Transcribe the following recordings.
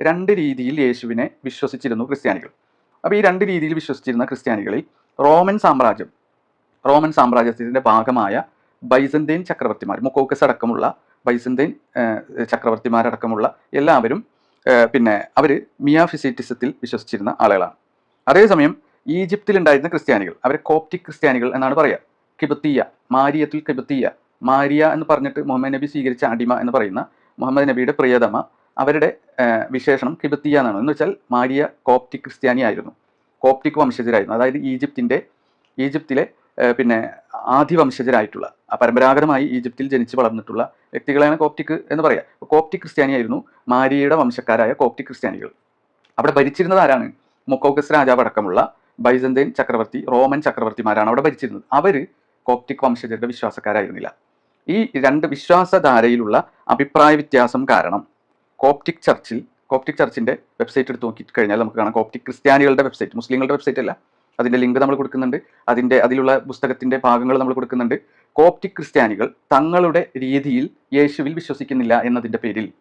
രണ്ട് രീതിയിൽ യേശുവിനെ വിശ്വസിച്ചിരുന്നു ക്രിസ്ത്യാനികൾ. അപ്പോൾ ഈ രണ്ട് രീതിയിൽ വിശ്വസിച്ചിരുന്ന ക്രിസ്ത്യാനികളിൽ റോമൻ സാമ്രാജ്യം റോമൻ സാമ്രാജ്യത്തിന്റെ ഭാഗമായ ബൈസന്തേൻ ചക്രവർത്തിമാർ മുക്കോക്കസ് അടക്കമുള്ള ബൈസന്തേൻ ചക്രവർത്തിമാരടക്കമുള്ള എല്ലാവരും പിന്നെ അവർ മിയാഫിസിറ്റിസത്തിൽ വിശ്വസിച്ചിരുന്ന ആളുകളാണ്. അതേസമയം ഈജിപ്തിലുണ്ടായിരുന്ന ക്രിസ്ത്യാനികൾ അവരെ കോപ്റ്റിക് ക്രിസ്ത്യാനികൾ എന്നാണ് പറയുക കിബത്തിയ മാരിയത്തിൽ കിബത്തിയ മാരിയ എന്ന് പറഞ്ഞിട്ട് മുഹമ്മദ് നബി സ്വീകരിച്ച അടിമ എന്ന് പറയുന്ന മുഹമ്മദ് നബിയുടെ പ്രിയതമ അവരുടെ വിശേഷണം കിബത്തിയ എന്നാണ്. എന്ന് വെച്ചാൽ മാരിയ കോപ്റ്റിക് ക്രിസ്ത്യാനി ആയിരുന്നു. കോപ്റ്റിക് വംശജരായിരുന്നു. അതായത് ഈജിപ്തിന്റെ ഈജിപ്തിലെ പിന്നെ ആദ്യ വംശജരായിട്ടുള്ള ആ പരമ്പരാഗതമായി ഈജിപ്തിൽ ജനിച്ച് വളർന്നിട്ടുള്ള വ്യക്തികളെയാണ് കോപ്റ്റിക് എന്ന് പറയുക കോപ്റ്റിക് ക്രിസ്ത്യാനി ആയിരുന്നു മാരിയയുടെ വംശക്കാരായ കോപ്റ്റിക് ക്രിസ്ത്യാനികൾ. അവിടെ ഭരിച്ചിരുന്നത് ആരാണ്? മൊക്കോക്കസ് രാജാവ് അടക്കമുള്ള ബൈസന്തെയിൻ ചക്രവർത്തി റോമൻ ചക്രവർത്തിമാരാണ് അവിടെ ഭരിച്ചിരുന്നത്. അവർ കോപ്റ്റിക് വംശജരുടെ വിശ്വാസക്കാരായിരുന്നില്ല. ഈ രണ്ട് വിശ്വാസധാരയിലുള്ള അഭിപ്രായ വ്യത്യാസം കാരണം കോപ്റ്റിക് ചർച്ചിൽ കോപ്റ്റിക് ചർച്ചിന്റെ വെബ്സൈറ്റ് എടുത്ത് നോക്കി കഴിഞ്ഞാൽ നമുക്ക് കാണാം. കോപ്റ്റിക് ക്രിസ്ത്യാനികളുടെ വെബ്സൈറ്റ് മുസ്ലിങ്ങളുടെ വെബ്സൈറ്റ് അല്ല. അതിന്റെ ലിങ്ക് നമ്മൾ കൊടുക്കുന്നുണ്ട്. അതിന്റെ അതിലുള്ള പുസ്തകത്തിന്റെ ഭാഗങ്ങൾ നമ്മൾ കൊടുക്കുന്നുണ്ട്. കോപ്റ്റിക് ക്രിസ്ത്യാനികൾ തങ്ങളുടെ രീതിയിൽ യേശുവിൽ വിശ്വസിക്കുന്നില്ല എന്നതിന്റെ പേരിൽ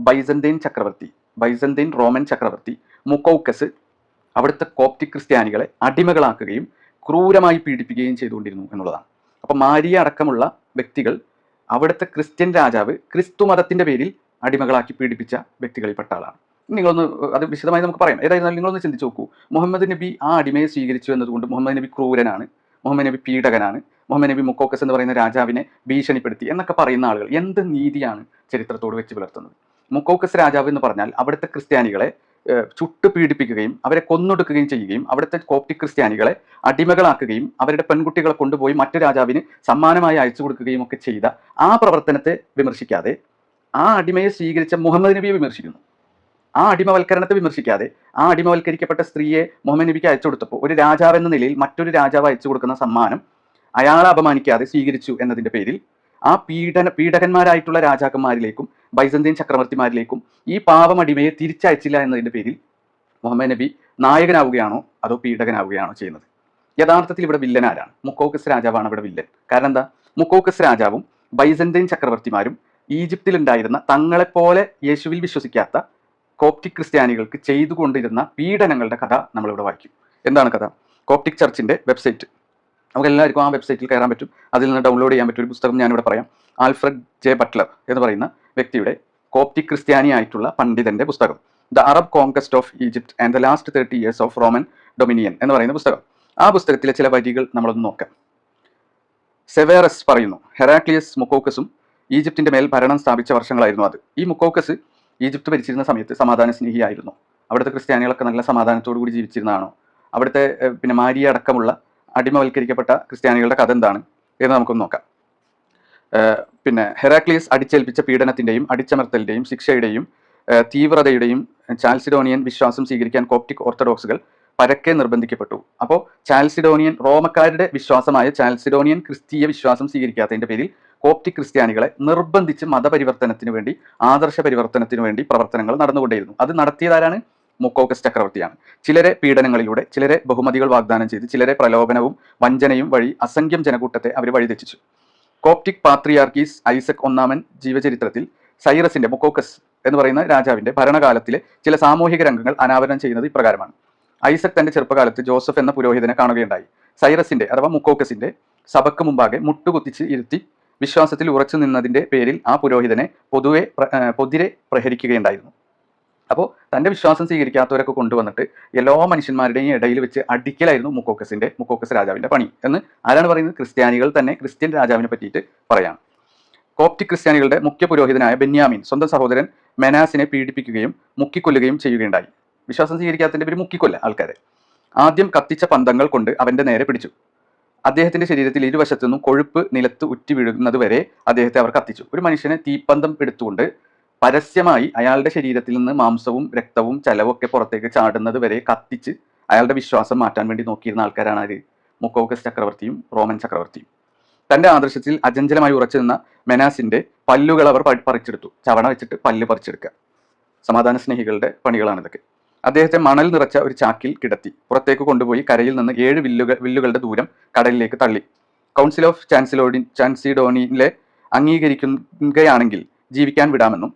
ബൈസന്തൈൻ ചക്രവർത്തി ബൈസന്തൈൻ റോമൻ ചക്രവർത്തി മുക്കൗക്കസ് അവിടുത്തെ കോപ്റ്റിക് ക്രിസ്ത്യാനികളെ അടിമകളാക്കുകയും ക്രൂരമായി പീഡിപ്പിക്കുകയും ചെയ്തുകൊണ്ടിരുന്നു എന്നുള്ളതാണ്. അപ്പം മാരിയ അടക്കമുള്ള വ്യക്തികൾ അവിടുത്തെ ക്രിസ്ത്യൻ രാജാവ് ക്രിസ്തു മതത്തിന്റെ പേരിൽ അടിമകളാക്കി പീഡിപ്പിച്ച വ്യക്തികളിൽപ്പെട്ട ആളാണ്. നിങ്ങളൊന്ന് അത് വിശദമായി നമുക്ക് പറയാം. ഏതായിരുന്നാലും നിങ്ങളൊന്ന് ചിന്തിച്ച് നോക്കൂ. മുഹമ്മദ് നബി ആ അടിമയെ സ്വീകരിച്ചു എന്നതുകൊണ്ട് മുഹമ്മദ് നബി ക്രൂരനാണ് മുഹമ്മദ് നബി പീഡകനാണ് മുഹമ്മദ് നബി മുക്കോക്കസ് എന്ന് പറയുന്ന രാജാവിനെ ഭീഷണിപ്പെടുത്തി എന്നൊക്കെ പറയുന്ന ആളുകൾ എന്ത് നീതിയാണ് ചരിത്രത്തോട് വെച്ച് പുലർത്തുന്നത്? മുക്കോക്കസ് രാജാവ് എന്ന് പറഞ്ഞാൽ അവിടുത്തെ ക്രിസ്ത്യാനികളെ ചുട്ടു പീഡിപ്പിക്കുകയും അവരെ കൊന്നൊടുക്കുകയും ചെയ്യുകയും അവിടുത്തെ കോപ്റ്റിക് ക്രിസ്ത്യാനികളെ അടിമകളാക്കുകയും അവരുടെ പെൺകുട്ടികളെ കൊണ്ടുപോയി മറ്റു രാജാവിന് സമ്മാനമായി അയച്ചു കൊടുക്കുകയും ഒക്കെ ചെയ്ത ആ പ്രവർത്തനത്തെ വിമർശിക്കാതെ ആ അടിമയെ സ്വീകരിച്ച മുഹമ്മദ് നബിയെ വിമർശിക്കുന്നു. ആ അടിമവൽക്കരണത്തെ വിമർശിക്കാതെ ആ അടിമവൽക്കരിക്കപ്പെട്ട സ്ത്രീയെ മുഹമ്മദ് നബിക്ക് അയച്ചു കൊടുത്തപ്പോൾ ഒരു രാജാവ് എന്ന നിലയിൽ മറ്റൊരു രാജാവ് അയച്ചു കൊടുക്കുന്ന സമ്മാനം അയാളെ അപമാനിക്കാതെ സ്വീകരിച്ചു എന്നതിന്റെ പേരിൽ ആ പീഡന പീഡകന്മാരായിട്ടുള്ള രാജാക്കന്മാരിലേക്കും ബൈസന്തിയൻ ചക്രവർത്തിമാരിലേക്കും ഈ പാവം അടിമയെ തിരിച്ചയച്ചില്ല എന്നതിന്റെ പേരിൽ മുഹമ്മദ് നബി നായകനാവുകയാണോ അതോ പീഡകനാവുകയാണോ ചെയ്യുന്നത്? യഥാർത്ഥത്തിൽ ഇവിടെ വില്ലൻ ആരാണ് മുക്കോക്കസ് രാജാവാണ് ഇവിടെ വില്ലൻ. കാരണം എന്താ? മുക്കോക്കസ് രാജാവും ബൈസന്ധ്യൻ ചക്രവർത്തിമാരും ഈജിപ്തിൽ ഉണ്ടായിരുന്ന തങ്ങളെപ്പോലെ യേശുവിൽ വിശ്വസിക്കാത്ത കോപ്റ്റിക് ക്രിസ്ത്യാനികൾക്ക് ചെയ്തുകൊണ്ടിരുന്ന പീഡനങ്ങളുടെ കഥ നമ്മളിവിടെ വായിക്കും. എന്താണ് കഥ? കോപ്റ്റിക് ചർച്ചിന്റെ വെബ്സൈറ്റ്. നമുക്ക് എല്ലാവർക്കും ആ വെബ്സൈറ്റിൽ കയറാൻ പറ്റും. അതിൽ നിന്ന് ഡൗൺലോഡ് ചെയ്യാൻ പറ്റും ഒരു പുസ്തകം ഞാനിവിടെ പറയാം. ആൽഫ്രഡ് ജെ ബട്ട്ലർ എന്ന് പറയുന്ന വ്യക്തിയുടെ കോപ്റ്റിക് ക്രിസ്ത്യാനി ആയിട്ടുള്ള പണ്ഡിതന്റെ പുസ്തകം. The Arab conquest of Egypt and the last thirty years of Roman dominion എന്ന് പറയുന്ന പുസ്തകം. ആ പുസ്തകത്തിലെ ചില വരികൾ നമ്മളൊന്ന് നോക്കാം. സെവേറസ് പറയുന്നു. ഹെറാക്ലിയസ് മുക്കോക്കസും ഈജിപ്തിന്റെ മേൽ ഭരണം സ്ഥാപിച്ച വർഷങ്ങളായിരുന്നു അത്. ഈ മുക്കോക്കസ് ഈജിപ്ത് ഭരിച്ചിരുന്ന സമയത്ത് സമാധാന സ്നേഹിയായിരുന്നു. അവിടുത്തെ ക്രിസ്ത്യാനികളൊക്കെ നല്ല സമാധാനത്തോടു കൂടി ജീവിച്ചിരുന്നതാണോ? അവിടുത്തെ പിന്നെ മാരിയ അടക്കമുള്ള അടിമവൽക്കരിക്കപ്പെട്ട ക്രിസ്ത്യാനികളുടെ കഥ എന്താണ് എന്ന് നമുക്കൊന്ന് നോക്കാം. പിന്നെ ഹെറാക്ലീസ് അടിച്ചേൽപ്പിച്ച പീഡനത്തിന്റെയും അടിച്ചമർത്തലിന്റെയും ശിക്ഷയുടെയും തീവ്രതയുടെയും ചാൽസിഡോണിയൻ വിശ്വാസം സ്വീകരിക്കാൻ കോപ്റ്റിക് ഓർത്തഡോക്സുകൾ പരക്കെ നിർബന്ധിക്കപ്പെട്ടു. അപ്പോൾ ചാൽസിഡോണിയൻ റോമക്കാരുടെ വിശ്വാസമായ ചാൽസിഡോണിയൻ ക്രിസ്തീയ വിശ്വാസം സ്വീകരിക്കാത്തതിന്റെ പേരിൽ കോപ്റ്റിക് ക്രിസ്ത്യാനികളെ നിർബന്ധിച്ച് മതപരിവർത്തനത്തിന് വേണ്ടി ആദർശ പരിവർത്തനത്തിന് വേണ്ടി പ്രവർത്തനങ്ങൾ നടന്നുകൊണ്ടേയിരുന്നു. അത് നടത്തിയതാരാണ് മുക്കോക്കസ് ചക്രവർത്തിയാണ്. ചിലരെ പീഡനങ്ങളിലൂടെ ചിലരെ ബഹുമതികൾ വാഗ്ദാനം ചെയ്ത് ചിലരെ പ്രലോഭനവും വഞ്ചനയും വഴി അസംഖ്യം ജനകൂട്ടത്തെ അവർ വഴിതെറ്റിച്ചു. കോപ്റ്റിക് പാത്രിയാർക്കീസ് ഐസക് ഒന്നാമൻ ജീവചരിത്രത്തിൽ സൈറസിന്റെ മുക്കോക്കസ് എന്ന് പറയുന്ന രാജാവിന്റെ ഭരണകാലത്തിലെ ചില സാമൂഹിക രംഗങ്ങൾ അനാവരണം ചെയ്യുന്നത് ഇപ്രകാരമാണ്. ഐസക് തന്റെ ചെറുപ്പകാലത്ത് ജോസഫ് എന്ന പുരോഹിതനെ കാണുകയുണ്ടായി. സൈറസിന്റെ അഥവാ മുക്കോക്കസിന്റെ സഭക്ക് മുമ്പാകെ മുട്ടുകുത്തിച്ച് ഇരുത്തി വിശ്വാസത്തിൽ ഉറച്ചു നിന്നതിന്റെ പേരിൽ ആ പുരോഹിതനെ പൊതുവെ പൊതിരെ പ്രഹരിക്കുകയുണ്ടായിരുന്നു. അപ്പോൾ തന്റെ വിശ്വാസം സ്വീകരിക്കാത്തവരൊക്കെ കൊണ്ടുവന്നിട്ട് എല്ലാ മനുഷ്യന്മാരുടെയും ഇടയിൽ വെച്ച് അടിക്കലായിരുന്നു മുക്കോക്കസിന്റെ മുക്കോക്കസ് രാജാവിന്റെ പണി. എന്ന് ആരാണ് പറയുന്നത്? ക്രിസ്ത്യാനികൾ തന്നെ ക്രിസ്ത്യൻ രാജാവിനെ പറ്റിയിട്ട് പറയാണ്. കോപ്റ്റിക് ക്രിസ്ത്യാനികളുടെ മുഖ്യ പുരോഹിതനായ ബെന്യാമിൻ സ്വന്തം സഹോദരൻ മെനാസിനെ പീഡിപ്പിക്കുകയും മുക്കിക്കൊല്ലുകയും ചെയ്യുകയുണ്ടായി. വിശ്വാസം സ്വീകരിക്കാത്തതിന്റെ പേര് മുക്കിക്കൊല്ല ആൾക്കാരെ. ആദ്യം കത്തിച്ച പന്തങ്ങൾ കൊണ്ട് അവന്റെ നേരെ പിടിച്ചു. അദ്ദേഹത്തിന്റെ ശരീരത്തിൽ ഇരുവശത്തു നിന്നും കൊഴുപ്പ് നിലത്ത് ഉറ്റി വീഴുന്നത് വരെ അദ്ദേഹത്തെ അവർ കത്തിച്ചു. ഒരു മനുഷ്യനെ തീപ്പന്തം എടുത്തുകൊണ്ട് പരസ്യമായി അയാളുടെ ശരീരത്തിൽ നിന്ന് മാംസവും രക്തവും ചെലവും ഒക്കെ പുറത്തേക്ക് ചാടുന്നത് വരെ കത്തിച്ച് അയാളുടെ വിശ്വാസം മാറ്റാൻ വേണ്ടി നോക്കിയിരുന്ന ആൾക്കാരാണ് ആര് മുക്കോക്കസ് ചക്രവർത്തിയും റോമൻ ചക്രവർത്തിയും. തന്റെ ആദർശത്തിൽ അചഞ്ചലമായി ഉറച്ചു നിന്ന മെനാസിന്റെ പല്ലുകൾ അവർ പറിച്ചെടുത്തു. ചവണ വെച്ചിട്ട് പല്ല് പറിച്ചെടുക്കുക. സമാധാന സ്നേഹികളുടെ പണികളാണ് ഇതൊക്കെ അദ്ദേഹത്തെ മണൽ നിറച്ച ഒരു ചാക്കിൽ കിടത്തി പുറത്തേക്ക് കൊണ്ടുപോയി കരയിൽ നിന്ന് ഏഴ് വില്ലുകൾ വില്ലുകളുടെ ദൂരം കടലിലേക്ക് തള്ളി. കൗൺസിൽ ഓഫ് ചാൻസിലോഡി ചാൻസിഡോണിയിലെ അംഗീകരിക്കുകയാണെങ്കിൽ ജീവിക്കാൻ വിടാമെന്നും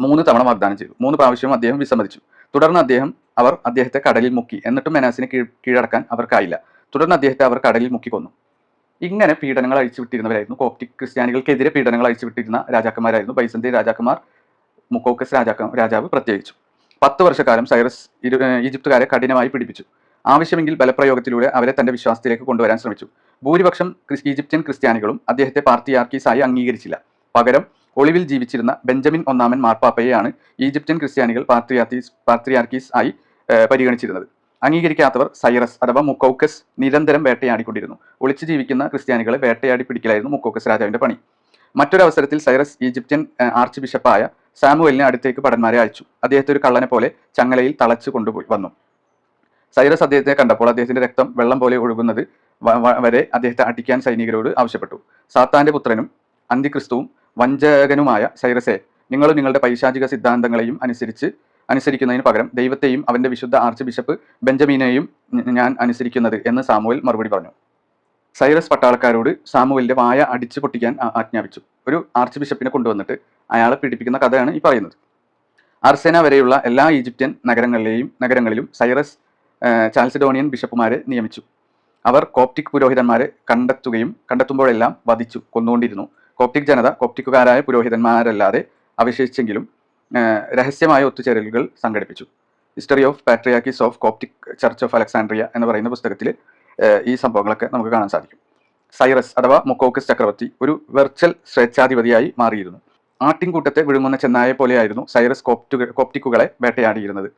മൂന്ന് തവണ വാഗ്ദാനം ചെയ്തു. മൂന്ന് പ്രാവശ്യവും അദ്ദേഹം വിസമ്മതിച്ചു. തുടർന്ന് അദ്ദേഹം അവർ അദ്ദേഹത്തെ കടലിൽ മുക്കി. എന്നിട്ടും മെനാസിനെ കീഴ് കീഴടക്കാൻ അവർക്കായില്ല. തുടർന്ന് അദ്ദേഹത്തെ അവർ കടലിൽ മുക്കി കൊന്നു. ഇങ്ങനെ പീഡനങ്ങൾ അഴിച്ചുവിട്ടിരുന്നവരായിരുന്നു കോപ്റ്റിക് ക്രിസ്ത്യാനികൾക്കെതിരെ പീഡനങ്ങൾ അഴിച്ചുവിട്ടിരുന്ന രാജാക്കന്മാരായിരുന്നു. ബൈസന്തി രാജാക്കന്മാർ മുക്കോക്കസ് രാജാക്ക രാജാവ് പ്രത്യേകിച്ചു. പത്ത് വർഷക്കാലം സൈറസ് ഈജിപ്തുകാരെ കഠിനമായി പിടിപ്പിച്ചു. ആവശ്യമെങ്കിൽ ബലപ്രയോഗത്തിലൂടെ അവരെ തന്റെ വിശ്വാസത്തിലേക്ക് കൊണ്ടുവരാൻ ശ്രമിച്ചു. ഭൂരിപക്ഷം ഈജിപ്ഷ്യൻ ക്രിസ്ത്യാനികളും അദ്ദേഹത്തെ പാർട്ടിയാർക്കീസായി അംഗീകരിച്ചില്ല. പകരം ഒളിവിൽ ജീവിച്ചിരുന്ന ബെഞ്ചമിൻ ഒന്നാമൻ മാർപ്പാപ്പയെയാണ് ഈജിപ്ഷ്യൻ ക്രിസ്ത്യാനികൾ പാർട്ടിയാർക്കീസ് പാത്രിയാർക്കീസ് ആയി പരിഗണിച്ചിരുന്നത്. അംഗീകരിക്കാത്തവർ സൈറസ് അഥവാ മുക്കൗക്കസ് നിരന്തരം വേട്ടയാടിക്കൊണ്ടിരുന്നു. ഒളിച്ചു ജീവിക്കുന്ന ക്രിസ്ത്യാനികളെ വേട്ടയാടി പിടിക്കലായിരുന്നു മുക്കൗക്കസ് രാജാവിന്റെ പണി. മറ്റൊരവസരത്തിൽ സൈറസ് ഈജിപ്ഷ്യൻ ആർച്ച് ബിഷപ്പായ സാമുവലിനെ അടുത്തേക്ക് ഭടന്മാരെ അയച്ചു. അദ്ദേഹത്തെ ഒരു കള്ളനെ പോലെ ചങ്ങലയിൽ തളച്ചു കൊണ്ടുപോയി വന്നു. സൈറസ് അദ്ദേഹത്തെ കണ്ടപ്പോൾ അദ്ദേഹത്തിന്റെ രക്തം വെള്ളം പോലെ ഒഴുകുന്നത് വരെ അദ്ദേഹത്തെ അടിക്കാൻ സൈനികരോട് ആവശ്യപ്പെട്ടു. സാത്താന്റെ പുത്രനും അന്തിക്രിസ്തുവും വഞ്ചകനുമായ സൈറസെ നിങ്ങളും നിങ്ങളുടെ പൈശാചിക സിദ്ധാന്തങ്ങളെയും അനുസരിച്ച് അനുസരിക്കുന്നതിന് പകരം ദൈവത്തെയും അവന്റെ വിശുദ്ധ ആർച്ച് ബിഷപ്പ് ബെഞ്ചമിനെയും ഞാൻ അനുസരിക്കുന്നത് എന്ന് സാമുവൽ മറുപടി പറഞ്ഞു. സൈറസ് പട്ടാളക്കാരോട് സാമുവലിന്റെ വായ അടിച്ചു പൊട്ടിക്കാൻ ആജ്ഞാപിച്ചു. ഒരു ആർച്ച് ബിഷപ്പിനെ കൊണ്ടുവന്നിട്ട് അയാളെ പീഡിപ്പിക്കുന്ന കഥയാണ് ഈ പറയുന്നത്. അർസേന വരെയുള്ള എല്ലാ ഈജിപ്ഷ്യൻ നഗരങ്ങളിലെയും നഗരങ്ങളിലും സൈറസ് ചാൽസിഡോണിയൻ ബിഷപ്പുമാരെ നിയമിച്ചു. അവർ കോപ്റ്റിക് പുരോഹിതന്മാരെ കണ്ടെത്തുകയും കണ്ടെത്തുമ്പോഴെല്ലാം വധിച്ചു കൊന്നുകൊണ്ടിരുന്നു. കോപ്റ്റിക് ജനത കോപ്റ്റിക്കുകാരായ പുരോഹിതന്മാരല്ലാതെ അവശേഷിച്ചെങ്കിലും രഹസ്യമായ ഒത്തുചേരലുകൾ സംഘടിപ്പിച്ചു. History of patriarchs of Coptic church of Alexandria എന്ന് പറയുന്ന പുസ്തകത്തിൽ ഈ സംഭവങ്ങളൊക്കെ നമുക്ക് കാണാൻ സാധിക്കും. സൈറസ് അഥവാ മൊക്കോക്കസ് ചക്രവർത്തി ഒരു വെർച്വൽ സ്വേച്ഛാധിപതിയായി മാറിയിരുന്നു. ആട്ടിൻകൂട്ടത്തെ വിഴുങ്ങുന്ന ചെന്നായെ പോലെയായിരുന്നു സൈറസ് കോപ്റ്റുകൾ കോപ്റ്റിക്കുകളെ വേട്ടയാടിയിരുന്നത്.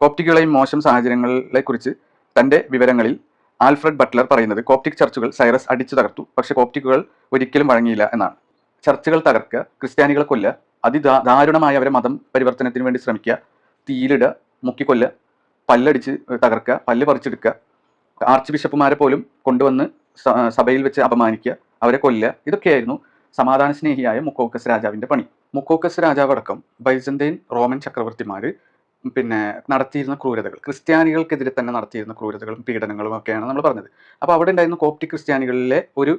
കോപ്റ്റിക്കുകളെയും മോശം സാഹചര്യങ്ങളെ കുറിച്ച് തന്റെ വിവരങ്ങളിൽ ആൽഫ്രഡ് ബട്ട്ലർ പറയുന്നത് കോപ്റ്റിക് ചർച്ചുകൾ സൈറസ് അടിച്ചു തകർത്തു പക്ഷേ കോപ്റ്റിക്കുകൾ ഒരിക്കലും വഴങ്ങിയില്ല എന്നാണ്. ചർച്ചുകൾ തകർക്കുക ക്രിസ്ത്യാനികളെ കൊല്ലുക അതിദാ ദാരുണമായ അവരെ മതം പരിവർത്തനത്തിന് വേണ്ടി ശ്രമിക്കുക തീയിലിടുക മുക്കിക്കൊല്ല പല്ലടിച്ച് തകർക്കുക പല്ല് പറിച്ചെടുക്കുക ആർച്ച് ബിഷപ്പുമാരെ പോലും കൊണ്ടുവന്ന് സഭയിൽ വെച്ച് അപമാനിക്കുക അവരെ കൊല്ലുക ഇതൊക്കെയായിരുന്നു സമാധാന സ്നേഹിയായ മുക്കോക്കസ് രാജാവിന്റെ പണി. മുക്കോക്കസ് രാജാവ് അടക്കം ബൈസന്റൈൻ റോമൻ ചക്രവർത്തിമാർ പിന്നെ നടത്തിയിരുന്ന ക്രൂരതകൾ ക്രിസ്ത്യാനികൾക്കെതിരെ തന്നെ നടത്തിയിരുന്ന ക്രൂരതകളും പീഡനങ്ങളും ഒക്കെയാണ് നമ്മൾ പറഞ്ഞത്. അപ്പോൾ അവിടെ ഉണ്ടായിരുന്ന കോപ്റ്റിക് ക്രിസ്ത്യാനികളിലെ ഒരു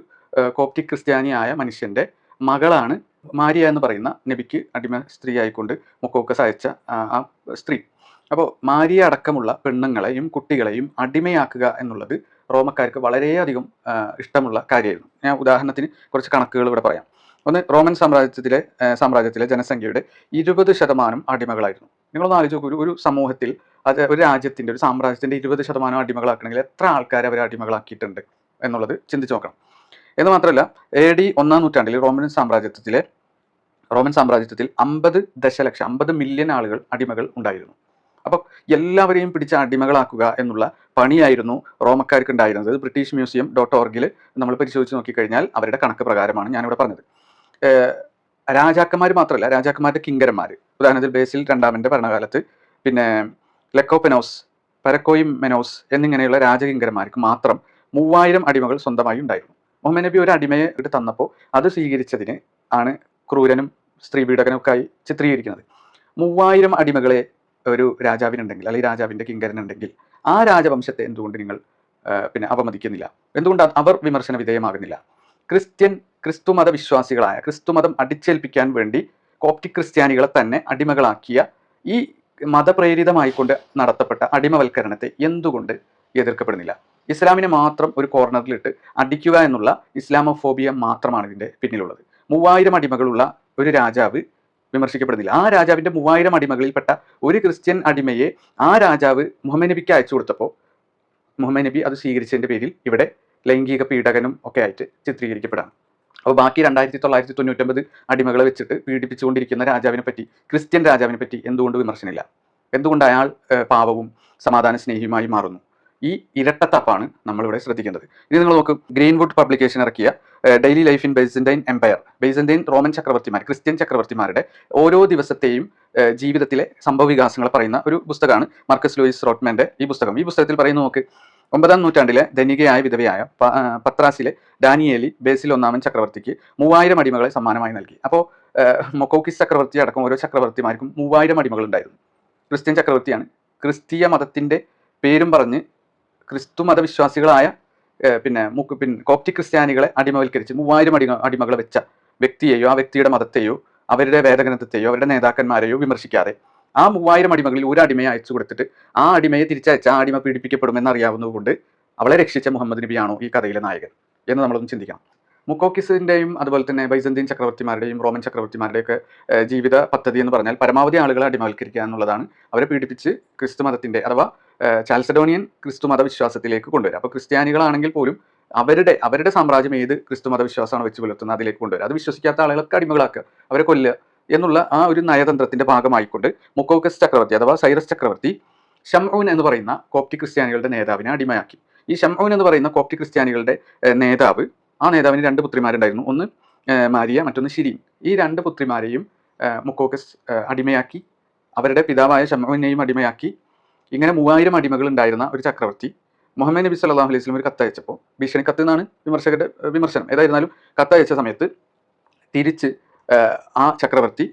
കോപ്റ്റിക് ക്രിസ്ത്യാനിയായ മനുഷ്യന്റെ മകളാണ് മാരിയ എന്ന് പറയുന്ന നബിക്ക് അടിമ സ്ത്രീ ആയിക്കൊണ്ട് മുക്കോക്കസ് സഹിച്ച ആ സ്ത്രീ. അപ്പോൾ മാരിയ അടക്കമുള്ള പെണ്ണുങ്ങളെയും കുട്ടികളെയും അടിമയാക്കുക എന്നുള്ളത് റോമക്കാർക്ക് വളരെയധികം ഇഷ്ടമുള്ള കാര്യമായിരുന്നു. ഞാൻ ഉദാഹരണത്തിന് കുറച്ച് കണക്കുകൾ ഇവിടെ പറയാം. ഒന്ന് റോമൻ സാമ്രാജ്യത്തിലെ സാമ്രാജ്യത്തിലെ ജനസംഖ്യയുടെ ഇരുപത് ശതമാനം അടിമകളായിരുന്നു. നിങ്ങളൊന്ന് ആലോചിച്ച് നോക്കൂ ഒരു സമൂഹത്തിൽ അത് ഒരു രാജ്യത്തിന്റെ ഒരു സാമ്രാജ്യത്തിന്റെ ഇരുപത് ശതമാനം അടിമകളാക്കണമെങ്കിൽ എത്ര ആൾക്കാരെ അവർ അടിമകളാക്കിയിട്ടുണ്ട് എന്നുള്ളത് ചിന്തിച്ച് നോക്കണം. എന്ന് മാത്രമല്ല എ ഡി ഒന്നാം നൂറ്റാണ്ടിൽ റോമൻ സാമ്രാജ്യത്വത്തിലെ റോമൻ സാമ്രാജ്യത്വത്തിൽ അമ്പത് ദശലക്ഷം അമ്പത് മില്യൺ ആളുകൾ അടിമകൾ ഉണ്ടായിരുന്നു. അപ്പോൾ എല്ലാവരെയും പിടിച്ച അടിമകളാക്കുക എന്നുള്ള പണിയായിരുന്നു റോമക്കാർക്ക് ഉണ്ടായിരുന്നത് ബ്രിട്ടീഷ് മ്യൂസിയം ഡോട്ട് ഓർഗിൽ നമ്മൾ പരിശോധിച്ച് നോക്കിക്കഴിഞ്ഞാൽ അവരുടെ കണക്ക് പ്രകാരമാണ് ഞാനിവിടെ പറഞ്ഞത്. രാജാക്കന്മാർ മാത്രമല്ല രാജാക്കന്മാരുടെ കിങ്കരന്മാർ. ഉദാഹരണത്തിൽ ബേസിൽ രണ്ടാമന്റെ ഭരണകാലത്ത് പിന്നെ ലെക്കോപെനോസ് പരക്കോയും മെനോസ് എന്നിങ്ങനെയുള്ള രാജകിങ്കരന്മാർക്ക് മാത്രം മൂവായിരം അടിമകൾ സ്വന്തമായി ഉണ്ടായിരുന്നു. മുഹമ്മദ് നബി ഒരു അടിമയെ ഇട്ട് തന്നപ്പോൾ അത് സ്വീകരിച്ചതിന് ആണ് ക്രൂരനും സ്ത്രീ പീഡകനൊക്കെയായി ചിത്രീകരിക്കുന്നത്. മൂവായിരം അടിമകളെ ഒരു രാജാവിനുണ്ടെങ്കിൽ അല്ലെങ്കിൽ രാജാവിന്റെ കിങ്കരനുണ്ടെങ്കിൽ ആ രാജവംശത്തെ എന്തുകൊണ്ട് നിങ്ങൾ പിന്നെ അപമതിക്കുന്നില്ല എന്തുകൊണ്ട് അവർ വിമർശന വിധേയമാകുന്നില്ല? ക്രിസ്ത്യൻ ക്രിസ്തുമത വിശ്വാസികളായ ക്രിസ്തുമതം അടിച്ചേൽപ്പിക്കാൻ വേണ്ടി കോപ്റ്റിക് ക്രിസ്ത്യാനികളെ തന്നെ അടിമകളാക്കിയ ഈ മതപ്രേരിതമായിക്കൊണ്ട് നടത്തപ്പെട്ട അടിമവൽക്കരണത്തെ എന്തുകൊണ്ട് എതിർക്കപ്പെടുന്നില്ല? ഇസ്ലാമിനെ മാത്രം ഒരു കോർണറിലിട്ട് അടിക്കുക എന്നുള്ള ഇസ്ലാമോഫോബിയ മാത്രമാണ് ഇതിന്റെ പിന്നിലുള്ളത്. മൂവായിരം അടിമകളുള്ള ഒരു രാജാവ് വിമർശിക്കപ്പെടുന്നില്ല. ആ രാജാവിന്റെ മൂവായിരം അടിമകളിൽപ്പെട്ട ഒരു ക്രിസ്ത്യൻ അടിമയെ ആ രാജാവ് മുഹമ്മദ് നബിക്ക് അയച്ചു കൊടുത്തപ്പോൾ മുഹമ്മദ് നബി അത് സ്വീകരിച്ചതിന്റെ പേരിൽ ഇവിടെ ലൈംഗിക പീഡകനും ഒക്കെ ആയിട്ട് ചിത്രീകരിക്കപ്പെടാം അപ്പോൾ ബാക്കി രണ്ടായിരത്തി തൊള്ളായിരത്തി തൊണ്ണൂറ്റൊമ്പത് അടിമകളെ വെച്ചിട്ട് പീഡിപ്പിച്ചുകൊണ്ടിരിക്കുന്ന രാജാവിനെ പറ്റി ക്രിസ്ത്യൻ രാജാവിനെ പറ്റി എന്തുകൊണ്ട് വിമർശനമില്ല? എന്തുകൊണ്ട് അയാൾ പാവവും സമാധാന സ്നേഹിയുമായി മാറുന്നു? ഈ ഇരട്ടത്തപ്പാണ് നമ്മളിവിടെ ശ്രദ്ധിക്കേണ്ടത്. ഇനി നിങ്ങൾ നോക്കും ഗ്രീൻവുഡ് പബ്ലിക്കേഷൻ ഇറക്കിയ daily life in Byzantine empire Byzantine Roman ചക്രവർത്തിമാർ Christian ചക്രവർത്തിമാരുടെ ഓരോ ദിവസത്തെയും ജീവിതത്തിലെ സംഭവ വികാസങ്ങൾ പറയുന്ന ഒരു പുസ്തകമാണ് മാർക്കസ് ലൂയിസ് റോട്ട്മാന്റെ ഈ പുസ്തകം. ഈ പുസ്തകത്തിൽ പറയുന്ന നോക്ക് ഒമ്പതാം നൂറ്റാണ്ടിലെ ധനികയായ വിധവയായ പത്രാസിലെ ഡാനിയേലി ബേസിൽ ഒന്നാമൻ ചക്രവർത്തിക്ക് മൂവായിരം അടിമകളെ സമ്മാനമായി നൽകി. അപ്പോൾ മൊക്കോക്കിസ് ചക്രവർത്തി അടക്കം ഓരോ ചക്രവർത്തിമാർക്കും മൂവായിരം അടിമകൾ ഉണ്ടായിരുന്നു ക്രിസ്ത്യൻ ചക്രവർത്തിയാണ് ക്രിസ്തീയ മതത്തിന്റെ പേരും പറഞ്ഞ് ക്രിസ്തു മതവിശ്വാസികളായ പിന്നെ മുക്ക് പിന്നെ കോപ്റ്റി ക്രിസ്ത്യാനികളെ അടിമവൽക്കരിച്ച് മൂവായിരം അടിമ അടിമകളെ വെച്ച വ്യക്തിയെയോ ആ വ്യക്തിയുടെ മതത്തെയോ അവരുടെ വേദഗ്രന്ഥത്തെയോ അവരുടെ നേതാക്കന്മാരെയോ വിമർശിക്കാതെ ആ മൂവായിരം അടിമകളിൽ ഒരു അടിമയെ അയച്ചു കൊടുത്തിട്ട് ആ അടിമയെ തിരിച്ചയച്ച ആ അടിമ പീഡിപ്പിക്കപ്പെടുമെന്ന് അറിയാവുന്നതുകൊണ്ട് അവളെ രക്ഷിച്ച മുഹമ്മദ് നബിയാണോ ഈ കഥയിലെ നായകൻ എന്ന് നമ്മളൊന്ന് ചിന്തിക്കണം. മുക്കോക്കിസിന്റെയും അതുപോലെ തന്നെ ബൈസന്തിൻ ചക്രവർത്തിമാരുടെയും റോമൻ ചക്രവർത്തിമാരുടെയൊക്കെ ജീവിത പദ്ധതി എന്ന് പറഞ്ഞാൽ പരമാവധി ആളുകളെ അടിമവൽക്കരിക്കുക എന്നുള്ളതാണ്. അവരെ പീഡിപ്പിച്ച് ക്രിസ്തു മതത്തിന്റെ അഥവാ ചാൽസഡോണിയൻ ക്രിസ്തു മതവിശ്വാസത്തിലേക്ക് കൊണ്ടുവരിക അപ്പോൾ ക്രിസ്ത്യാനികളാണെങ്കിൽ പോലും അവരുടെ അവരുടെ സാമ്രാജ്യം ഏത് ക്രിസ്തു മതവിശ്വാസമാണ് വെച്ച് പുലർത്തുന്നത് അതിലേക്ക് കൊണ്ടുവരിക അത് വിശ്വസിക്കാത്ത ആളുകളൊക്കെ അടിമകളാക്കുക അവരെ കൊല്ലുക എന്നുള്ള ആ ഒരു നയതന്ത്രത്തിന്റെ ഭാഗമായിക്കൊണ്ട് മുക്കോക്കസ് ചക്രവർത്തി അഥവാ സൈറസ് ചക്രവർത്തി ഷംഊൻ എന്ന് പറയുന്ന കോപ്റ്റി ക്രിസ്ത്യാനികളുടെ നേതാവിനെ അടിമയാക്കി. ഈ ഷംഊൻ എന്ന് പറയുന്ന കോപ്റ്റി ക്രിസ്ത്യാനികളുടെ നേതാവ് ആ നേതാവിന് രണ്ട് പുത്രിമാരുണ്ടായിരുന്നു. ഒന്ന് മാരിയ മറ്റൊന്ന് ഷിരീൻ ഈ രണ്ട് പുത്രിമാരെയും മുക്കോക്കസ് അടിമയാക്കി അവരുടെ പിതാവായ ഷംഊനെയും അടിമയാക്കി ഇങ്ങനെ മൂവായിരം അടിമകൾ ഉണ്ടായിരുന്ന ഒരു ചക്രവർത്തി മുഹമ്മദ് നബി സല്ലല്ലാഹു അലൈഹി വസല്ലം ഒരു കത്തയച്ചപ്പോൾ ഭീഷണി കത്ത് എന്നാണ് വിമർശകരുടെ വിമർശനം. ഏതായിരുന്നാലും കത്തയച്ച സമയത്ത് തിരിച്ച് ആ ചക്രവർത്തി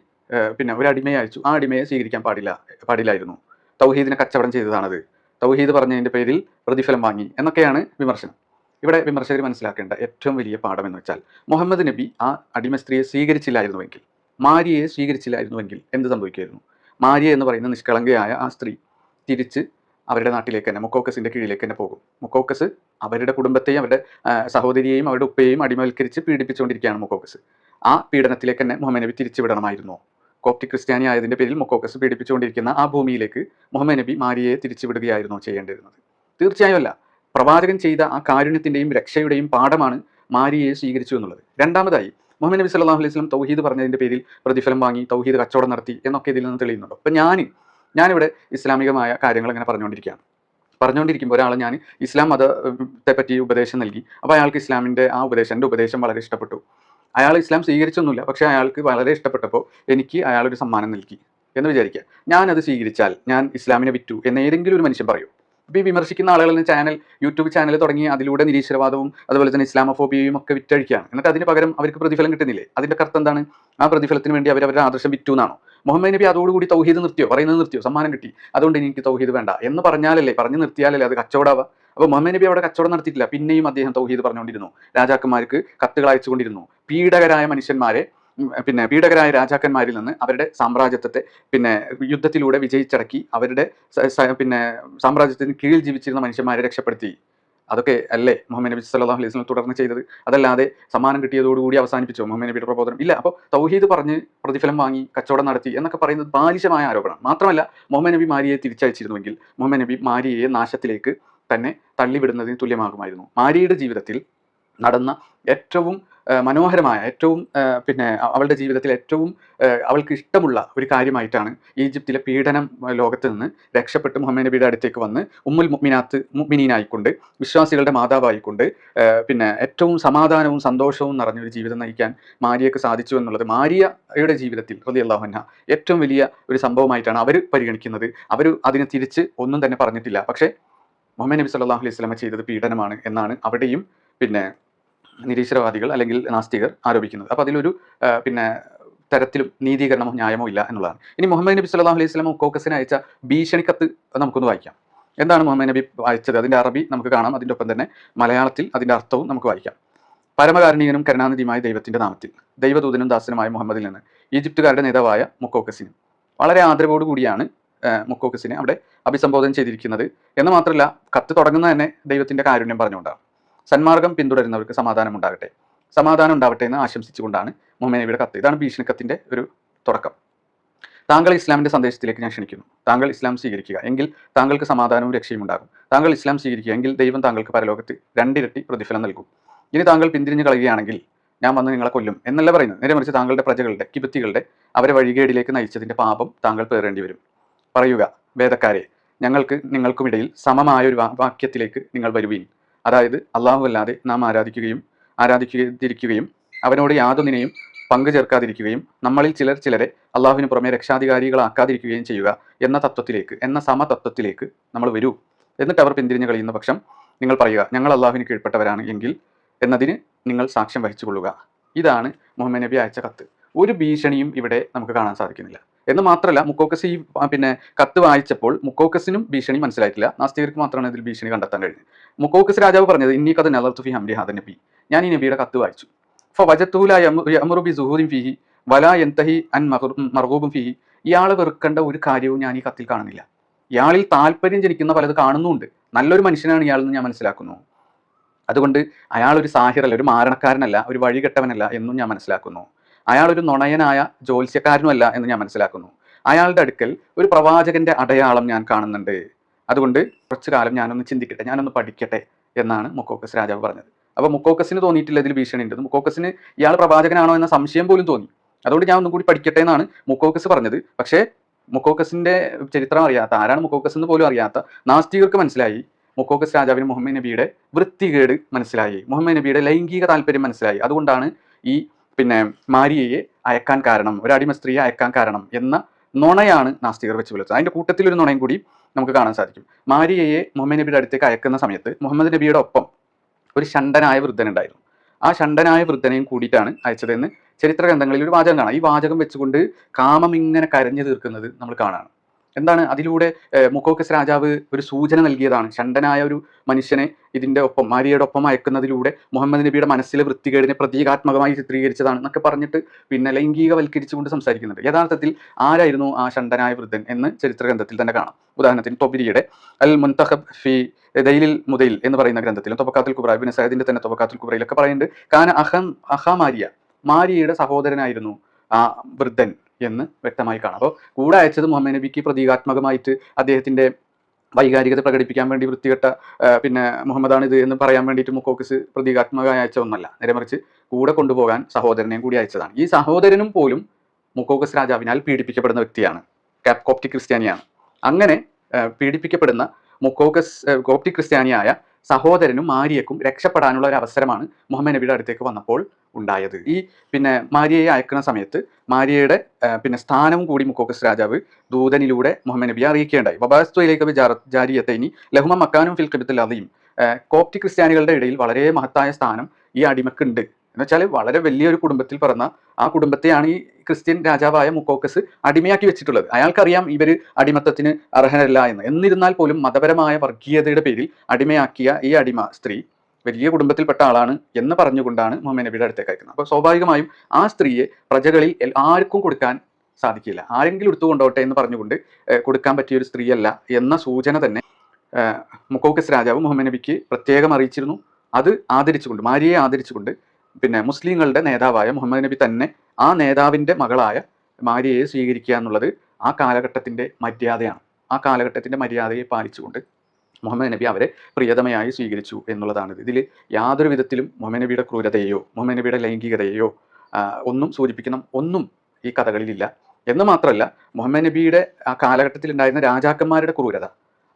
പിന്നെ ഒരു അടിമയെ അയച്ചു. ആ അടിമയെ സ്വീകരിക്കാൻ പാടില്ല പാടില്ലായിരുന്നു. തൗഹീദിനെ കച്ചവടം ചെയ്തതാണത്. തൗഹീദ് പറഞ്ഞതിന്റെ പേരിൽ പ്രതിഫലം വാങ്ങി എന്നൊക്കെയാണ് വിമർശനം. ഇവിടെ വിമർശകർ മനസ്സിലാക്കേണ്ട ഏറ്റവും വലിയ പാഠം എന്ന് വെച്ചാൽ മുഹമ്മദ് നബി ആ അടിമ സ്ത്രീയെ സ്വീകരിച്ചില്ലായിരുന്നുവെങ്കിൽ മാരിയെ സ്വീകരിച്ചില്ലായിരുന്നുവെങ്കിൽ എന്ത് സംഭവിക്കുമായിരുന്നു? മാരിയ എന്ന് പറയുന്ന നിഷ്കളങ്കയായ ആ സ്ത്രീ തിരിച്ച് അവരുടെ നാട്ടിലേക്ക് തന്നെ മുക്കോക്കസിന്റെ കീഴിലേക്ക് തന്നെ പോകും. മുക്കോക്കസ് അവരുടെ കുടുംബത്തെയും അവരുടെ സഹോദരിയെയും അവരുടെ ഉപ്പയെയും അടിമവൽക്കരിച്ച് പീഡിപ്പിച്ചുകൊണ്ടിരിക്കുകയാണ് മുക്കോക്കസ്. ആ പീഡനത്തിലേക്ക് തന്നെ മുഹമ്മദ് നബി തിരിച്ചു വിടണമായിരുന്നു. കോപ്റ്റി ക്രിസ്ത്യാനി ആയതിന്റെ പേരിൽ മുക്കോക്കസ് പീഡിപ്പിച്ചുകൊണ്ടിരിക്കുന്ന ആ ഭൂമിയിലേക്ക് മുഹമ്മദ് നബി മാരിയെ തിരിച്ചുവിടുകയായിരുന്നു ചെയ്യേണ്ടിരുന്നത് തീർച്ചയായും അല്ല പ്രവാചകൻ ചെയ്ത ആ കാരുണ്യത്തിന്റെയും രക്ഷയുടെയും പാഠമാണ് മാരിയെ സ്വീകരിച്ചു എന്നുള്ളത്. രണ്ടാമതായി മുഹമ്മദ് നബി സല്ലാഹു അലൈഹി സ്വലം തൗഹീദ് പറഞ്ഞതിന്റെ പേരിൽ പ്രതിഫലം വാങ്ങി തൗഹീദ് കച്ചവടം നടത്തി എന്നൊക്കെ ഇതിൽ നിന്ന് തെളിയുന്നുണ്ട്. അപ്പം ഞാൻ ഞാനിവിടെ ഇസ്ലാമികമായ കാര്യങ്ങൾ ഇങ്ങനെ പറഞ്ഞുകൊണ്ടിരിക്കുകയാണ്. പറഞ്ഞുകൊണ്ടിരിക്കുമ്പോൾ ഒരാൾ ഞാൻ ഇസ്ലാം മതത്തെ പറ്റി ഉപദേശം നൽകി. അപ്പോൾ അയാൾക്ക് ഇസ്ലാമിന്റെ ആ ഉപദേശം എന്റെ ഉപദേശം വളരെ ഇഷ്ടപ്പെട്ടു. അയാൾ ഇസ്ലാം സ്വീകരിച്ചൊന്നുമില്ല. പക്ഷേ അയാൾക്ക് വളരെ ഇഷ്ടപ്പെട്ടപ്പോൾ എനിക്ക് അയാളൊരു സമ്മാനം നൽകി എന്ന് വിചാരിക്കുക. ഞാനത് സ്വീകരിച്ചാൽ ഞാൻ ഇസ്ലാമിനെ വിറ്റു എന്ന് ഏതെങ്കിലും ഒരു മനുഷ്യൻ പറയൂ. ഇപ്പോൾ ഈ വിമർശിക്കുന്ന ആളുകളിൽ ചാനൽ യൂട്യൂബ് ചാനൽ തുടങ്ങി അതിലൂടെ നിരീശ്വരവാദവും അതുപോലെ തന്നെ ഇസ്ലാമോഫോബിയയും ഒക്കെ വിറ്റഴിക്കുകയാണ്. എന്നിട്ട് അതിന് പകരം അവർക്ക് പ്രതിഫലം കിട്ടുന്നില്ലേ? അതിന്റെ കർത്തം എന്താണ്? ആ പ്രതിഫലത്തിന് വേണ്ടി അവർ അവരുടെ ആദർശം വിറ്റു എന്നാണോ? മുഹമ്മദ് നബി അതോടുകൂടി തൗഹീദ് നിർത്തിയോ? പറയുന്നത് നിർത്തിയോ? സമ്മാനം കിട്ടി. അതുകൊണ്ട് എനിക്ക് തൗഹീദ് വേണ്ട. എന്ന് പറഞ്ഞാലല്ലേ പറഞ്ഞു നിർത്തിയാലല്ലേ അത് കച്ചവടാവുക? അപ്പോൾ മുഹമ്മദ് നബി അവിടെ കച്ചവടം നടത്തിയിട്ടില്ല. പിന്നെയും അദ്ദേഹം തൗഹീദ് പറഞ്ഞുകൊണ്ടിരുന്നു. രാജാക്കന്മാർക്ക് കത്തുകൾ അയച്ചുകൊണ്ടിരുന്നു പീഡകരായ മനുഷ്യന്മാരെ പിന്നെ പീഡകരായ രാജാക്കന്മാരിൽ നിന്ന് അവരുടെ സാമ്രാജ്യത്തെ പിന്നെ യുദ്ധത്തിലൂടെ വിജയിച്ചടക്കി അവരുടെ പിന്നെ സാമ്രാജ്യത്തിന് കീഴിൽ ജീവിച്ചിരുന്ന മനുഷ്യന്മാരെ രക്ഷപ്പെടുത്തി. അതൊക്കെ അല്ലേ മുഹമ്മദ് നബി സല്ലല്ലാഹു അലൈഹി വസല്ലം തുടർന്ന് ചെയ്തത്? അതല്ലാതെ സമ്മാനം കിട്ടിയതോടുകൂടി അവസാനിപ്പിച്ചോ മുഹമ്മദ് നബിയുടെ പ്രബോധനം? ഇല്ല അപ്പോൾ തൗഹീദ് പറഞ്ഞ് പ്രതിഫലം വാങ്ങി കച്ചവടം നടത്തി എന്നൊക്കെ പറയുന്നത് ബാലിശമായ ആരോപണം മാത്രമല്ല മുഹമ്മദ് നബി മാരിയെ തിരിച്ചയച്ചിരുന്നുവെങ്കിൽ മുഹമ്മദ് നബി മാരിയെ നാശത്തിലേക്ക് തന്നെ തള്ളിവിടുന്നതിന് തുല്യമാകുമായിരുന്നു. മാരിയുടെ ജീവിതത്തിൽ നടന്ന ഏറ്റവും മനോഹരമായ ഏറ്റവും പിന്നെ അവളുടെ ജീവിതത്തിൽ ഏറ്റവും അവൾക്ക് ഇഷ്ടമുള്ള ഒരു കാര്യമായിട്ടാണ് ഈജിപ്തിലെ പീഡനം ലോകത്ത് നിന്ന് രക്ഷപ്പെട്ട് മുഹമ്മദ് നബിയുടെ അടുത്തേക്ക് വന്ന് ഉമ്മുൽ മുഅ്മിനാത്ത് മുഅ്മിനീനായിക്കൊണ്ട് വിശ്വാസികളുടെ മാതാവായിക്കൊണ്ട് പിന്നെ ഏറ്റവും സമാധാനവും സന്തോഷവും നിറഞ്ഞൊരു ജീവിതം നയിക്കാൻ മാരിയക്ക് സാധിച്ചു എന്നുള്ളത് മാരിയയുടെ ജീവിതത്തിൽ റളിയല്ലാഹു അൻഹ ഏറ്റവും വലിയ ഒരു സംഭവമായിട്ടാണ് അവർ പരിഗണിക്കുന്നത്. അവർ അതിനെ തിരിച്ച് ഒന്നും തന്നെ പറഞ്ഞിട്ടില്ല. പക്ഷേ മുഹമ്മദ് നബി സല്ലാഹു അലൈഹി സ്വലമ ചെയ്തത് പീഡനമാണ് എന്നാണ് അവിടെയും പിന്നെ നിരീശ്വരവാദികൾ അല്ലെങ്കിൽ നാസ്തികർ ആരോപിക്കുന്നത്. അപ്പോൾ അതിലൊരു പിന്നെ തരത്തിലും നീതീകരണമോ ന്യായമോ ഇല്ല എന്നുള്ളതാണ്. ഇനി മുഹമ്മദ് നബി സല്ലല്ലാഹു അലൈഹി വസല്ലം കോക്കസിന് അയച്ച ഭീഷണിക്കത്ത് നമുക്കൊന്ന് വായിക്കാം. എന്താണ് മുഹമ്മദ് നബി വായിച്ചത് അതിന്റെ അറബി നമുക്ക് കാണാം. അതിന്റെ ഒപ്പം തന്നെ മലയാളത്തിൽ അതിന്റെ അർത്ഥവും നമുക്ക് വായിക്കാം. പരമകാരുണികനും കരുണാനിധിയുമായ ദൈവത്തിന്റെ നാമത്തിൽ ദൈവദൂതനും ദാസനുമായ മുഹമ്മദിൽ നിന്ന് ഈജിപ്തുകാരുടെ നേതാവായ മുക്കോക്കസിനും. വളരെ ആദരവോടു കൂടിയാണ് മുക്കോക്കസിനെ അവിടെ അഭിസംബോധന ചെയ്തിരിക്കുന്നത്. എന്ന് മാത്രമല്ല കത്ത് തുടങ്ങുന്ന തന്നെ ദൈവത്തിന്റെ കാരുണ്യം പറഞ്ഞുകൊണ്ടാണ്. സന്മാർഗം പിന്തുടരുന്നവർക്ക് സമാധാനം ഉണ്ടാകട്ടെ സമാധാനം ഉണ്ടാവട്ടെ എന്ന് ആശംസിച്ചുകൊണ്ടാണ് മുഹമ്മദ് നബിയുടെ കത്ത്. ഇതാണ് ഭീഷണിക്കത്തിന്റെ ഒരു തുടക്കം. താങ്കൾ ഇസ്ലാമിന്റെ സന്ദേശത്തിലേക്ക് ഞാൻ ക്ഷണിക്കുന്നു. താങ്കൾ ഇസ്ലാം സ്വീകരിക്കുക എങ്കിൽ താങ്കൾക്ക് സമാധാനവും രക്ഷയും ഉണ്ടാകും. താങ്കൾ ഇസ്ലാം സ്വീകരിക്കുക എങ്കിൽ ദൈവം താങ്കൾക്ക് പരലോകത്ത് രണ്ടിരട്ടി പ്രതിഫലം നൽകും. ഇനി താങ്കൾ പിന്തിരിഞ്ഞ് കളയുകയാണെങ്കിൽ ഞാൻ വന്ന് നിങ്ങളെ കൊല്ലും എന്നല്ല പറയുന്നത്. നേരെ മറിച്ച് താങ്കളുടെ പ്രജകളുടെ കിബത്തികളുടെ അവരെ വഴികേടിലേക്ക് നയിച്ചതിന്റെ പാപം താങ്കൾ പേറേണ്ടി വരും. പറയുക വേദക്കാരെ ഞങ്ങൾക്ക് നിങ്ങൾക്കുമിടയിൽ സമമായ ഒരു വാക്യത്തിലേക്ക് നിങ്ങൾ വരുവീൻ. അതായത് അള്ളാഹു അല്ലാതെ നാം ആരാധിക്കുകയും ആരാധിക്കാതിരിക്കുകയും അവനോട് യാതൊന്നിനെയും പങ്കു ചേർക്കാതിരിക്കുകയും നമ്മളിൽ ചിലർ ചിലരെ അള്ളാഹുവിന് പുറമെ രക്ഷാധികാരികളാക്കാതിരിക്കുകയും ചെയ്യുക എന്ന തത്വത്തിലേക്ക് എന്ന സമതത്വത്തിലേക്ക് നമ്മൾ വരൂ. എന്നിട്ട് അവർ പിന്തിരിഞ്ഞ് കളിയുന്ന പക്ഷം നിങ്ങൾ പറയുക ഞങ്ങൾ അള്ളാഹുവിന് കീഴ്പ്പെട്ടവരാണ് എങ്കിൽ എന്നതിന് നിങ്ങൾ സാക്ഷ്യം വഹിച്ചു കൊള്ളുക ഇതാണ് മുഹമ്മദ് നബി അയച്ച കത്ത്. ഒരു ഭീഷണിയും ഇവിടെ നമുക്ക് കാണാൻ സാധിക്കുന്നില്ല. എന്ന് മാത്രമല്ല മുക്കോക്കസ് ഈ പിന്നെ കത്ത് വായിച്ചപ്പോൾ മുക്കോക്കസിനും ഭീഷണി മനസ്സിലായിട്ടില്ല. നാസ്തികർക്ക് മാത്രമാണ് ഇതിൽ ഭീഷണി കണ്ടെത്താൻ കഴിഞ്ഞത്. മുക്കോക്കസ് രാജാവ് പറഞ്ഞത് ഇന്നീ കഥ നലർത്തുഫി ഹംലി ഹാദൻ നബി ഞാൻ ഈ നബിയുടെ കത്ത് വായിച്ചു. ഫ വജത്തൂല യമറുബി സുഹൂദിൻ ഫിഹി വല എന്തഹി അൻ മർഹൂബും ഫിഹി. ഇയാളെ വെറുക്കേണ്ട ഒരു കാര്യവും ഞാൻ ഈ കത്തിൽ കാണുന്നില്ല. ഇയാളിൽ താല്പര്യം ജനിക്കുന്ന പലത് കാണുന്നുമുണ്ട് നല്ലൊരു മനുഷ്യനാണ് ഇയാളെന്ന് ഞാൻ മനസ്സിലാക്കുന്നു. അതുകൊണ്ട് അയാൾ ഒരു സാഹിറല്ല ഒരു മാരണക്കാരനല്ല ഒരു വഴികെട്ടവനല്ല എന്നും ഞാൻ മനസ്സിലാക്കുന്നു. അയാൾ ഒരു നുണയനായ ജ്യോത്സ്യക്കാരനുമല്ല എന്ന് ഞാൻ മനസ്സിലാക്കുന്നു. അയാളുടെ അടുക്കൽ ഒരു പ്രവാചകന്റെ അടയാളം ഞാൻ കാണുന്നുണ്ട്. അതുകൊണ്ട് കുറച്ചു കാലം ഞാനൊന്ന് ചിന്തിക്കട്ടെ ഞാനൊന്ന് പഠിക്കട്ടെ എന്നാണ് മുക്കോക്കസ് രാജാവ് പറഞ്ഞത്. അപ്പോൾ മുക്കോക്കസിന് തോന്നിയിട്ടില്ല ഇതിൽ ഭീഷണി ഉണ്ടെന്ന് മുക്കോക്കസിന് ഇയാൾ പ്രവാചകനാണോ എന്ന സംശയം പോലും തോന്നി. അതുകൊണ്ട് ഞാൻ ഒന്നും കൂടി പഠിക്കട്ടെ എന്നാണ് മുക്കോക്കസ് പറഞ്ഞത്. പക്ഷേ മുക്കോക്കസിന്റെ ചരിത്രം അറിയാത്ത ആരാണ് മുക്കോക്കസ് എന്ന് പോലും അറിയാത്ത നാസ്തികർക്ക് മനസ്സിലായി. മുക്കോക്കസ് രാജാവിന് മുഹമ്മദ് നബിയുടെ വൃത്തികേട് മനസ്സിലായി. മുഹമ്മദ് നബിയുടെ ലൈംഗിക താല്പര്യം മനസ്സിലായി. അതുകൊണ്ടാണ് ഈ പിന്നെ മാരിയയെ അയക്കാൻ കാരണം ഒരു അടിമ സ്ത്രീയെ അയക്കാൻ കാരണം എന്ന നുണയാണ് നാസ്തികർ വെച്ച് പുലർത്തുന്നത് അതിന്റെ കൂട്ടത്തിൽ ഒരു നുണയും കൂടി നമുക്ക് കാണാൻ സാധിക്കും. മാരിയയെ മുഹമ്മദ് നബിയുടെ അടുത്തേക്ക് അയക്കുന്ന സമയത്ത് മുഹമ്മദ് നബിയുടെ ഒപ്പം ഒരു ഷണ്ടനായ വൃദ്ധനുണ്ടായിരുന്നു ആ ഷണ്ടനായ വൃദ്ധനെയും കൂടിയിട്ടാണ് അയച്ചതെന്ന് ചരിത്ര ഗ്രന്ഥങ്ങളിൽ ഒരു വാചകം കാണാം. ഈ വാചകം വെച്ചുകൊണ്ട് കാമം ഇങ്ങനെ കരഞ്ഞു തീർക്കുന്നത് നമ്മൾ കാണാണ്. എന്താണ് അതിലൂടെ മുക്കോക്കസ് രാജാവ് ഒരു സൂചന നൽകിയതാണ്. ഷണ്ടനായ ഒരു മനുഷ്യനെ ഇതിന്റെ ഒപ്പം മാരിയയുടെ ഒപ്പം അയക്കുന്നതിലൂടെ മുഹമ്മദ് നബിയുടെ മനസ്സിലെ വൃത്തികേടിനെ പ്രതീകാത്മകമായി ചിത്രീകരിച്ചതാണ് എന്നൊക്കെ പറഞ്ഞിട്ട് പിന്നെ ലൈംഗികവൽക്കരിച്ചുകൊണ്ട് സംസാരിക്കുന്നുണ്ട്. യഥാർത്ഥത്തിൽ ആരായിരുന്നു ആ ഷണ്ടനായ വൃദ്ധൻ എന്ന് ചരിത്ര ഗ്രന്ഥത്തിൽ തന്നെ കാണാം. ഉദാഹരണത്തിന് തൊബിരിയുടെ അൽ മുൻതഹബ് ഫി ദൈലിൽ മുതയിൽ എന്ന് പറയുന്ന ഗ്രന്ഥത്തിലും തൊബക്കാത്തുൽ കുബ്ര ഇബ്നു സയദിന്റെ തന്നെ തൊബക്കാത്തുൽ കുബ്രയിലൊക്കെ പറയുന്നുണ്ട്. കാന അഹം അഹ മാരിയ മാരിയയുടെ സഹോദരനായിരുന്നു ആ വൃദ്ധൻ എന്ന് വ്യക്തമായി കാണാം. അപ്പോൾ കൂടെ അയച്ചത് മുഹമ്മദ് നബിക്ക് പ്രതീകാത്മകമായിട്ട് അദ്ദേഹത്തിന്റെ വൈകാരികത പ്രകടിപ്പിക്കാൻ വേണ്ടി വൃത്തികെട്ട പിന്നെ മുഹമ്മദാണ് ഇത് എന്ന് പറയാൻ വേണ്ടിയിട്ട് മുക്കോക്കിസ് പ്രതീകാത്മകമായി അയച്ച ഒന്നല്ല നേരെ മറിച്ച് കൂടെ കൊണ്ടുപോകാൻ സഹോദരനെയും കൂടി അയച്ചതാണ്. ഈ സഹോദരനും പോലും മുക്കോക്കസ് രാജാവിനാൽ പീഡിപ്പിക്കപ്പെടുന്ന വ്യക്തിയാണ്. കാപ് കോപ്റ്റിക് ക്രിസ്ത്യാനിയാണ്. അങ്ങനെ പീഡിപ്പിക്കപ്പെടുന്ന മുക്കോക്കസ് കോപ്റ്റി ക്രിസ്ത്യാനിയായ സഹോദരനും മാരിയക്കും രക്ഷപ്പെടാനുള്ള ഒരു അവസരമാണ് മുഹമ്മദ് നബിയുടെ അടുത്തേക്ക് വന്നപ്പോൾ ഉണ്ടായത്. ഈ പിന്നെ മാരിയയെ അയക്കുന്ന സമയത്ത് മാരിയയുടെ പിന്നെ സ്ഥാനവും കൂടി മുക്കോക്കസ് രാജാവ് ദൂതനിലൂടെ മുഹമ്മദ് നബിയെ അറിയിക്കേണ്ടായി വബാസ്തുയിലേക്ക് ജാരിയത്തൈനി ലഹുമ മക്കാനും ഫിൽ കിബത്തിൽ അദീം കോപ്റ്റി ക്രിസ്ത്യാനികളുടെ ഇടയിൽ വളരെ മഹത്തായ സ്ഥാനം ഈ അടിമക്കുണ്ട്. എന്ന് വെച്ചാൽ വളരെ വലിയൊരു കുടുംബത്തിൽ പിറന്ന ആ കുടുംബത്തെയാണ് ഈ ക്രിസ്ത്യൻ രാജാവായ മുക്കോക്കസ് അടിമയാക്കി വെച്ചിട്ടുള്ളത്. അയാൾക്കറിയാം ഇവർ അടിമത്തത്തിന് അർഹരല്ല എന്ന്. എന്നിരുന്നാൽ പോലും മതപരമായ വർഗീയതയുടെ പേരിൽ അടിമയാക്കിയ ഈ അടിമ സ്ത്രീ വലിയ കുടുംബത്തിൽപ്പെട്ട ആളാണ് എന്ന് പറഞ്ഞുകൊണ്ടാണ് മുഹമ്മദ് നബിയുടെ അടുത്തേക്ക് അയക്കുന്നത്. അപ്പോൾ സ്വാഭാവികമായും ആ സ്ത്രീയെ പ്രജകളിൽ ആർക്കും കൊടുക്കാൻ സാധിക്കില്ല. ആരെങ്കിലും എടുത്തു കൊണ്ടോട്ടെ എന്ന് പറഞ്ഞുകൊണ്ട് കൊടുക്കാൻ പറ്റിയ ഒരു സ്ത്രീയല്ല എന്ന സൂചന തന്നെ മുക്കോക്കസ് രാജാവ് മുഹമ്മദ് നബിക്ക് പ്രത്യേകം അറിയിച്ചിരുന്നു. അത് ആദരിച്ചുകൊണ്ട് മാരിയെ ആദരിച്ചുകൊണ്ട് പിന്നെ മുസ്ലിങ്ങളുടെ നേതാവായ മുഹമ്മദ് നബി തന്നെ ആ നേതാവിന്റെ മകളായ മാരിയയെ സ്വീകരിക്കുക എന്നുള്ളത് ആ കാലഘട്ടത്തിന്റെ മര്യാദയാണ്. ആ കാലഘട്ടത്തിന്റെ മര്യാദയെ പാലിച്ചുകൊണ്ട് മുഹമ്മദ് നബി അവരെ പ്രിയതമയായി സ്വീകരിച്ചു എന്നുള്ളതാണ്. ഇതിൽ യാതൊരു വിധത്തിലും മുഹമ്മദ് നബിയുടെ ക്രൂരതയെയോ മുഹമ്മദ് നബിയുടെ ലൈംഗികതയെയോ ഒന്നും സൂചിപ്പിക്കുന്ന ഒന്നും ഈ കഥകളിലില്ല. എന്ന് മാത്രമല്ല മുഹമ്മദ് നബിയുടെ ആ കാലഘട്ടത്തിൽ ഉണ്ടായിരുന്ന രാജാക്കന്മാരുടെ ക്രൂരത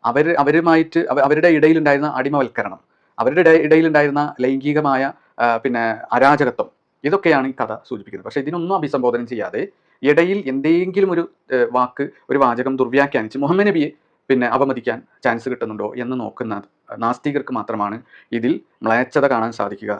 അവർ അവരുമായിട്ട് അവരുടെ ഇടയിലുണ്ടായിരുന്ന അടിമവൽക്കരണം അവരുടെ ഇട- ഇടയിലുണ്ടായിരുന്ന ലൈംഗികമായ പിന്നെ അരാജകത്വം. ഇതൊക്കെയാണ് ഈ കഥ സൂചിപ്പിക്കുന്നത്. പക്ഷേ ഇതിനൊന്നും അഭിസംബോധന ചെയ്യാതെ ഇടയിൽ എന്തെങ്കിലും ഒരു വാക്ക് ഒരു വാചകം ദുർവ്യാഖ്യാനിച്ച് മുഹമ്മദ് നബിയെ പിന്നെ അപമതിക്കാൻ ചാൻസ് കിട്ടുന്നുണ്ടോ എന്ന് നോക്കുന്ന നാസ്തികർക്ക് മാത്രമാണ് ഇതിൽ മ്ലേച്ഛത കാണാൻ സാധിക്കുക.